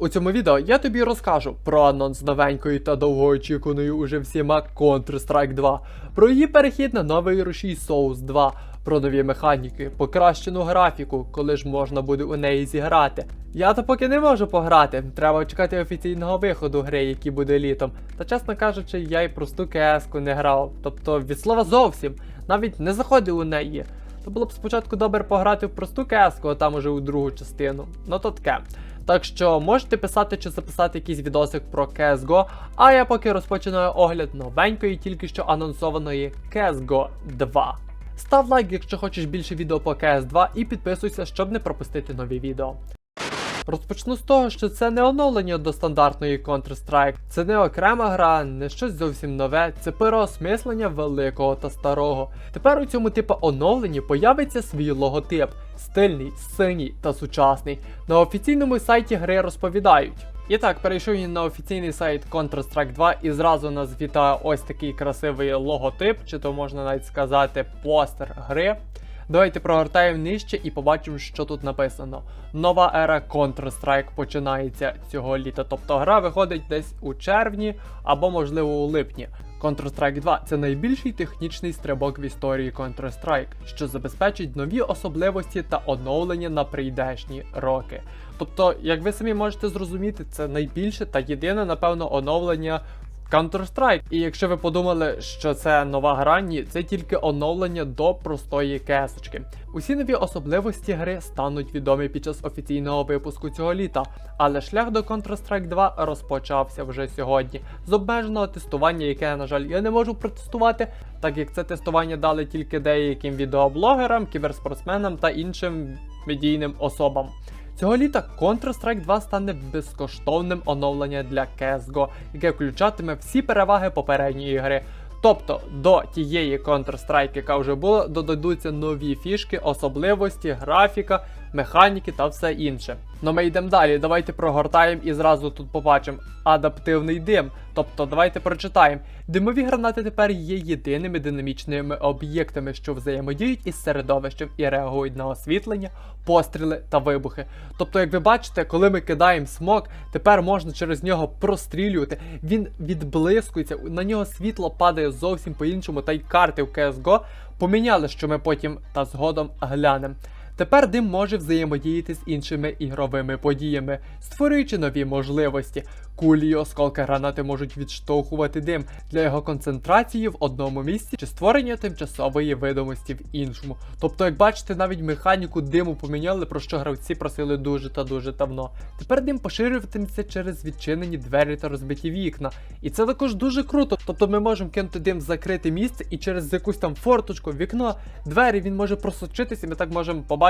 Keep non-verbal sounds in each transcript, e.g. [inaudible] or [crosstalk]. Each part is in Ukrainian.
У цьому відео я тобі розкажу про анонс новенької та довгоочікуваної уже всіма Counter-Strike 2, про її перехід на новий рушій Source 2, про нові механіки, покращену графіку, коли ж можна буде у неї зіграти. Я то поки не можу пограти, треба чекати офіційного виходу гри, який буде літом. Та чесно кажучи, я й просту КС-ку не грав, тобто від слова зовсім, навіть не заходив у неї. То було б спочатку добре пограти в просту кеску, а там уже у другу частину. Ну то таке. Так що можете писати чи записати якийсь відосик про CSGO, а я поки розпочинаю огляд новенької, тільки що анонсованої CSGO 2. Став лайк, якщо хочеш більше відео по CS2 і підписуйся, щоб не пропустити нові відео. Розпочну з того, що це не оновлення до стандартної Counter-Strike, це не окрема гра, не щось зовсім нове, це переосмислення великого та старого. Тепер у цьому типу оновленні появиться свій логотип, стильний, синій та сучасний. На офіційному сайті гри розповідають. І так, перейшов я на офіційний сайт Counter-Strike 2 і зразу нас вітає ось такий красивий логотип, чи то можна навіть сказати постер гри. Давайте прогортаємо нижче і побачимо, що тут написано. Нова ера Counter-Strike починається цього літа. Тобто гра виходить десь у червні або, можливо, у липні. Counter-Strike 2 це найбільший технічний стрибок в історії Counter-Strike, що забезпечить нові особливості та оновлення на прийдешні роки. Тобто, як ви самі можете зрозуміти, це найбільше та єдине, напевно, оновлення Counter-Strike. І якщо ви подумали, що це нова гра, це тільки оновлення до простої кесочки. Усі нові особливості гри стануть відомі під час офіційного випуску цього літа, але шлях до Counter-Strike 2 розпочався вже сьогодні з обмеженого тестування, яке, на жаль, я не можу протестувати, так як це тестування дали тільки деяким відеоблогерам, кіберспортсменам та іншим медійним особам. Цього літа Counter-Strike 2 стане безкоштовним оновленням для CSGO, яке включатиме всі переваги попередньої гри. Тобто до тієї Counter-Strike, яка вже була, додадуться нові фішки, особливості, графіка, механіки та все інше. Ну ми йдемо далі. Давайте прогортаємо і зразу тут побачимо адаптивний дим. Тобто, давайте прочитаємо. Димові гранати тепер є єдиними динамічними об'єктами, що взаємодіють із середовищем і реагують на освітлення, постріли та вибухи. Тобто, як ви бачите, коли ми кидаємо смок, тепер можна через нього прострілювати. Він відблискується, на нього світло падає зовсім по-іншому, та й карти в CSGO поміняли, що ми потім та згодом глянемо. Тепер дим може взаємодіяти з іншими ігровими подіями, створюючи нові можливості. Кулі і осколки гранати можуть відштовхувати дим для його концентрації в одному місці чи створення тимчасової видимості в іншому. Тобто, як бачите, навіть механіку диму поміняли, про що гравці просили дуже та дуже давно. Тепер дим поширюватиметься через відчинені двері та розбиті вікна. І це також дуже круто. Тобто ми можемо кинути дим в закрите місце і через якусь там форточку, вікно, двері він може просочитися, ми так можемо побачити,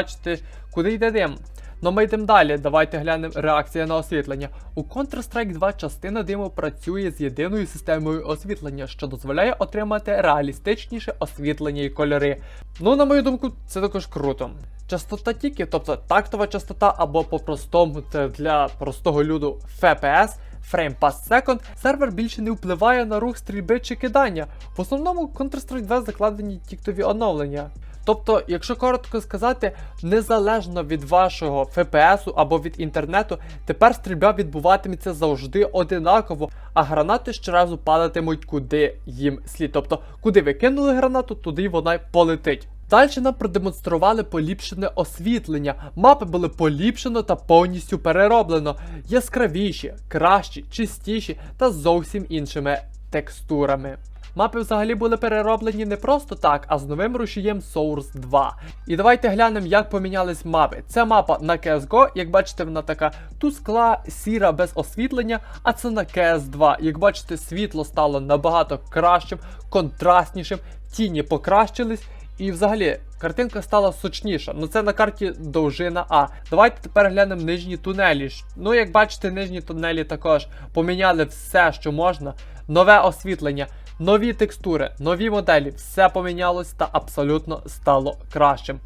куди йде дим. Ну ми йдемо далі. Давайте глянемо реакція на освітлення. У Counter-Strike 2 частина диму працює з єдиною системою освітлення, що дозволяє отримати реалістичніше освітлення і кольори. Ну, на мою думку, це також круто. Частота тільки, тобто тактова частота, або по-простому, це для простого люду FPS, Frame per second, сервер більше не впливає на рух стрільби чи кидання. В основному Counter-Strike 2 закладені тіктові оновлення. Тобто, якщо коротко сказати, незалежно від вашого FPS або від інтернету, тепер стрільба відбуватиметься завжди одинаково, а гранати щоразу падатимуть куди їм слід. Тобто, куди ви кинули гранату, туди вона й полетить. Далі нам продемонстрували поліпшене освітлення. Мапи були поліпшено та повністю перероблено. Яскравіші, кращі, чистіші та зовсім іншими текстурами. Мапи взагалі були перероблені не просто так, а з новим рушієм Source 2. І давайте глянемо, як помінялись мапи. Це мапа на CSGO, як бачите, вона така тускла, сіра без освітлення, а це на CS2. Як бачите, світло стало набагато кращим, контрастнішим, тіні покращились. І взагалі картинка стала сочніша. Ну це на карті довжина А. Давайте тепер глянемо нижні тунелі. Ну, як бачите, нижні тунелі також поміняли все, що можна. Нове освітлення, нові текстури, нові моделі. Все помінялось та абсолютно стало кращим.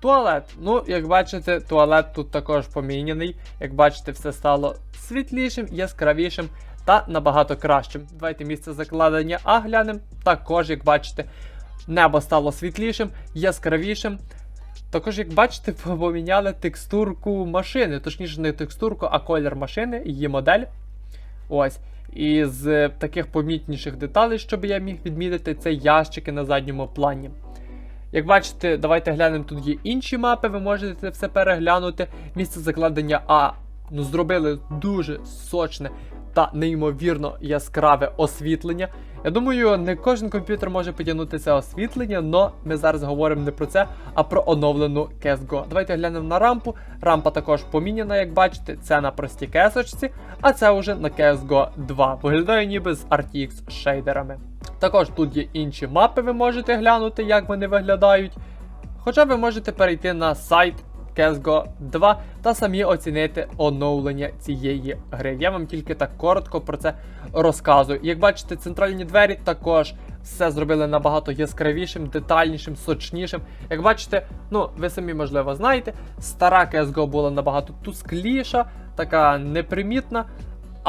Туалет. Ну, як бачите, туалет тут також поміняний. Як бачите, все стало світлішим, яскравішим та набагато кращим. Давайте місце закладення А глянемо. Також, як бачите, Небо стало світлішим, яскравішим. Також, як бачите, [laughs] поміняли текстурку машини, точніше, не текстурку, а колір машини, її модель. Ось. І з таких помітніших деталей, щоб я міг відмітити, це ящики на задньому плані. Як бачите, давайте глянемо, тут є інші мапи, ви можете це все переглянути. Місце закладення А. Ну, зробили дуже сочне та неймовірно яскраве освітлення. Я думаю, не кожен комп'ютер може потягнути це освітлення, але ми зараз говоримо не про це, а про оновлену CSGO. Давайте глянемо на рампу. Рампа також поміняна, як бачите, це на простій кесочці, а це вже на CSGO 2. Виглядає ніби з RTX шейдерами. Також тут є інші мапи, ви можете глянути, як вони виглядають. Хоча ви можете перейти на сайт CSGO 2 та самі оцінити оновлення цієї гри. Я вам тільки так коротко про це розказую. Як бачите, центральні двері також все зробили набагато яскравішим, детальнішим, сочнішим. Як бачите, ну ви самі можливо знаєте, стара CSGO була набагато тускліша, така непримітна.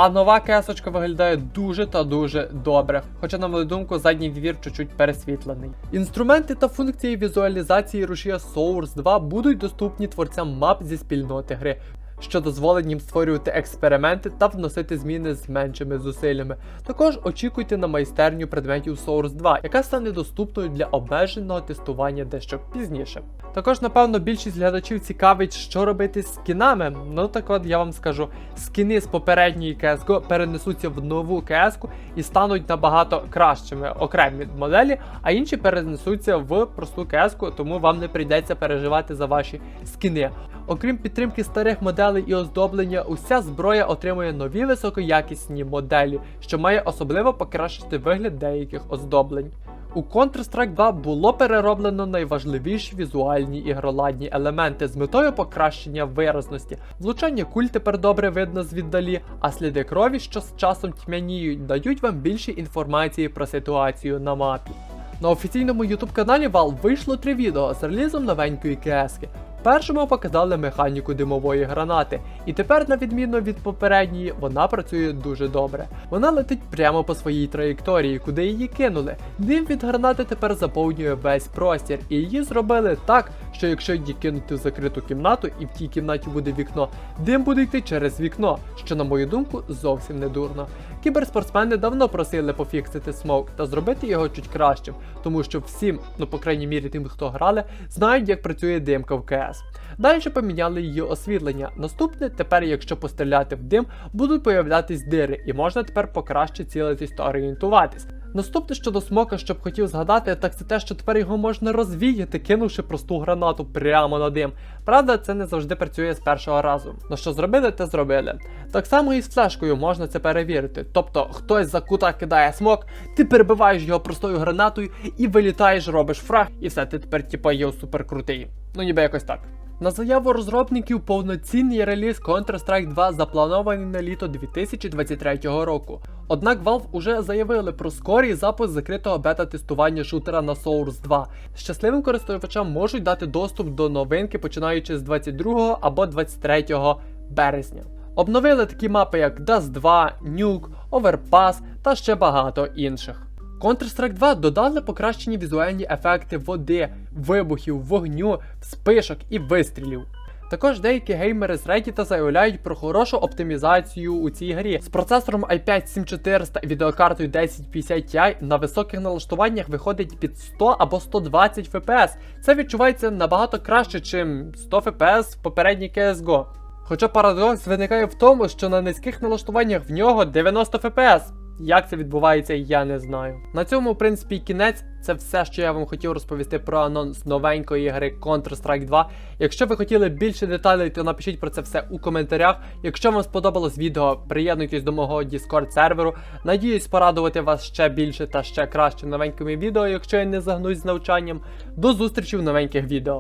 А нова кесочка виглядає дуже та дуже добре. Хоча, на мою думку, задній двір чуть-чуть пересвітлений. Інструменти та функції візуалізації рушія Source 2 будуть доступні творцям мап зі спільноти гри. Що дозволить їм створювати експерименти та вносити зміни з меншими зусиллями. Також очікуйте на майстерню предметів Source 2, яка стане доступною для обмеженого тестування дещо пізніше. Також, напевно, більшість глядачів цікавить, що робити з скінами. Ну так от я вам скажу, скіни з попередньої CSGO перенесуться в нову CSGO і стануть набагато кращими окремі моделі, а інші перенесуться в просту CSGO, тому вам не прийдеться переживати за ваші скіни. Окрім підтримки старих моделей і оздоблення, уся зброя отримує нові високоякісні моделі, що має особливо покращити вигляд деяких оздоблень. У Counter-Strike 2 було перероблено найважливіші візуальні ігроладні елементи з метою покращення виразності. Влучання куль тепер добре видно звіддалі, а сліди крові, що з часом тьмяніють, дають вам більше інформації про ситуацію на мапі. На офіційному YouTube каналі Valve вийшло три відео з релізом новенької кески. Першому показали механіку димової гранати, і тепер, на відміну від попередньої, вона працює дуже добре. Вона летить прямо по своїй траєкторії, куди її кинули. Дим від гранати тепер заповнює весь простір, і її зробили так, що якщо її кинути в закриту кімнату і в тій кімнаті буде вікно, дим буде йти через вікно, що, на мою думку, зовсім не дурно. Кіберспортсмени давно просили пофіксити смок та зробити його чуть кращим, тому що всім, ну по крайній мірі тим, хто грали, знають, як працює димка в КС. Далі поміняли її освітлення. Наступне, тепер, якщо постріляти в дим, будуть появлятись дири, і можна тепер покраще цілитись та орієнтуватись. Наступне щодо смока, що б хотів згадати, так це те, що тепер його можна розвіяти, кинувши просту гранату прямо на дим. Правда, це не завжди працює з першого разу. Ну що зробили, те зробили. Так само і з флешкою можна це перевірити. Тобто хтось за кута кидає смок, ти перебиваєш його простою гранатою і вилітаєш, робиш фраг, і все, ти тепер типа є суперкрутий. Ну ніби якось так. На заяву розробників повноцінний реліз Counter-Strike 2 запланований на літо 2023 року. Однак Valve уже заявили про скорий запуск закритого бета-тестування шутера на Source 2. Щасливим користувачам можуть дати доступ до новинки починаючи з 22 або 23 березня. Обновили такі мапи, як Dust 2, Nuke, Overpass та ще багато інших. Counter-Strike 2 додали покращені візуальні ефекти води, вибухів, вогню, вспишок і вистрілів. Також деякі геймери з Reddit заявляють про хорошу оптимізацію у цій грі. З процесором i5 7400 і відеокартою 1050 Ti на високих налаштуваннях виходить під 100 або 120 FPS. Це відчувається набагато краще, чим 100 FPS в попередній CSGO. Хоча парадокс виникає в тому, що на низьких налаштуваннях в нього 90 FPS. Як це відбувається, я не знаю. На цьому, в принципі, кінець. Це все, що я вам хотів розповісти про анонс новенької гри Counter-Strike 2. Якщо ви хотіли більше деталей, то напишіть про це все у коментарях. Якщо вам сподобалось відео, приєднуйтесь до мого Discord серверу. Надіюсь порадувати вас ще більше та ще краще новенькими відео, якщо я не загнусь з навчанням. До зустрічі в новеньких відео.